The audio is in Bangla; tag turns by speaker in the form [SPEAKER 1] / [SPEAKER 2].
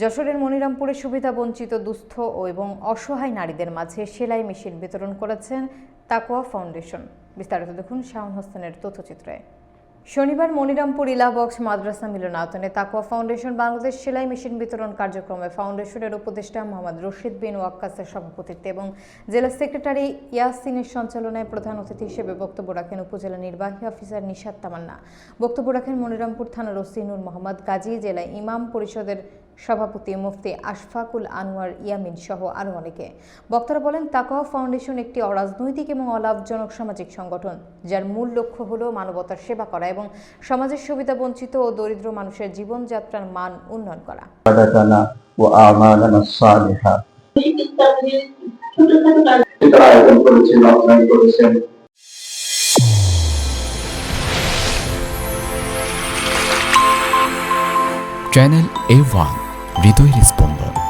[SPEAKER 1] যশোরের মনিরামপুরে সুবিধা বঞ্চিত দুস্থ ও এবং অসহায় নারীদের মাঝে সেলাই মেশিন বিতরণ করেছেন তাকোয়া ফাউন্ডেশন। বিস্তারিত দেখুন শাওন হোসেনের তথ্যচিত্রে। শনিবার মনিরামপুর ইলাবক্স মাদ্রাসা মিলনায়তনে তাকোয়া ফাউন্ডেশন বাংলাদেশ সেলাই মেশিন বিতরণ কার্যক্রমে ফাউন্ডেশনের উপদেষ্টা মোহাম্মদ রশিদ বিন ওয়াক্কাসের সভাপতিত্বে এবং জেলা সেক্রেটারি ইয়াসিনের সঞ্চালনায় প্রধান অতিথি হিসেবে বক্তব্য রাখেন উপজেলা নির্বাহী অফিসার নিশাত তামান্না। বক্তব্য রাখেন মনিরামপুর থানার ওসি নূর মোহাম্মদ গাজী, জেলা ইমাম পরিষদের সভাপতি মুফতি আশফাকুল আনোয়ার ইয়ামিন সহ আরও অনেকে। বক্তারা বলেন তাকওয়া ফাউন্ডেশন একটি অরাজনৈতিক এবং অলাভজনক সামাজিক সংগঠন যার মূল লক্ষ্য হল মানবতার সেবা করা এবং সমাজের সুবিধা বঞ্চিত ও দরিদ্র মানুষের জীবনযাত্রার মান উন্নয়ন করা।
[SPEAKER 2] চ্যানেল এ ওয়ান হৃদয়ের স্পন্দন।